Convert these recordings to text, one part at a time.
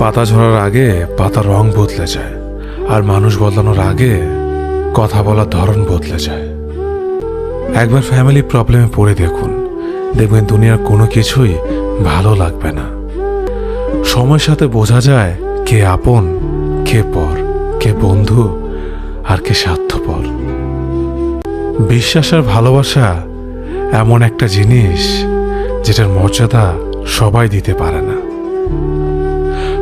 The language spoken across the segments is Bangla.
পাতা ঝরার আগে পাতার রং বদলে যায়, আর মানুষ বদলানোর আগে কথা বলার ধরন বদলে যায়। একবার ফ্যামিলি প্রবলেমে পড়ে দেখুন, দেখবেন দুনিয়ার কোনো কিছুই ভালো লাগবে না। সময়ের সাথে বোঝা যায় কে আপন, কে পর, কে বন্ধু, আর কে স্বার্থপর। বিশ্বাস আর ভালোবাসা এমন একটা জিনিস যেটার মর্যাদা সবাই দিতে পারে না।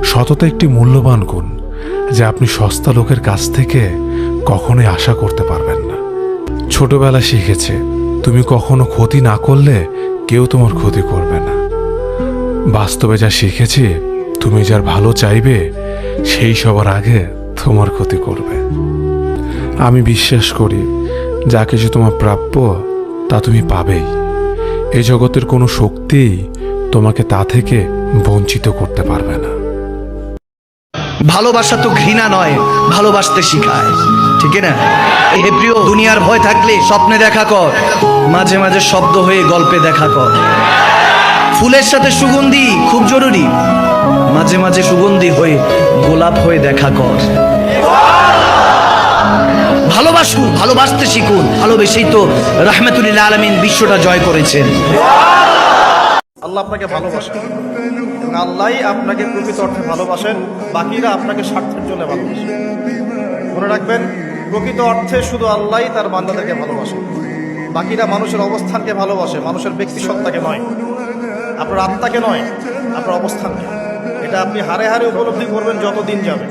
সততা একটি মূল্যবান গুণ যা আপনি সস্তা লোকের কাছ থেকে কখনোই আশা করতে পারবেন না। ছোটবেলা শিখেছে, তুমি কখনো ক্ষতি না করলে কেউ তোমার ক্ষতি করবে না। বাস্তবে যা শিখেছি, তুমি যার ভালো চাইবে, সেই সবার আগে তোমার ক্ষতি করবে। আমি বিশ্বাস করি, যা কিছু তোমার প্রাপ্য, তা তুমি পাবেই। এ জগতের কোনো শক্তিই তোমাকে তা থেকে বঞ্চিত করতে পারবে না। ভালোবাসা তো ঘৃণা নয়, ভালোবাসতে শিখায়। ঠিক না? হে প্রিয় দুনিয়ার ভয় থাকলে স্বপ্নে দেখা কর, মাঝে মাঝে শব্দ হয়ে গল্পে দেখা কর। ফুলের সাথে সুগন্ধি খুব জরুরি, মাঝে মাঝে সুগন্ধি হয়ে গোলাপ হয়ে দেখা কর। ভালোবাসুন, ভালোবাসতে শিখুন। ভালোবেসেই তো রাহমাতুল্লাহ আলমিন বিশ্বটা জয় করেছেন। আল্লাহ আপনাকে ভালোবাসেন এবং আল্লাহ আপনাকে প্রকৃত অর্থে ভালোবাসেন বাকিরা আপনাকে স্বার্থের জন্য ভালোবাসেন মনে রাখবেন প্রকৃত অর্থে শুধু আল্লাহ তার বান্দাদেরকে ভালোবাসেন বাকিরা মানুষের অবস্থানকে ভালোবাসে মানুষের ব্যক্তি সত্তাকে নয়। আপনার আত্মাকে নয় আপনার অবস্থানকে। এটা আপনি হারে হারে উপলব্ধি করবেন যত দিন যাবে।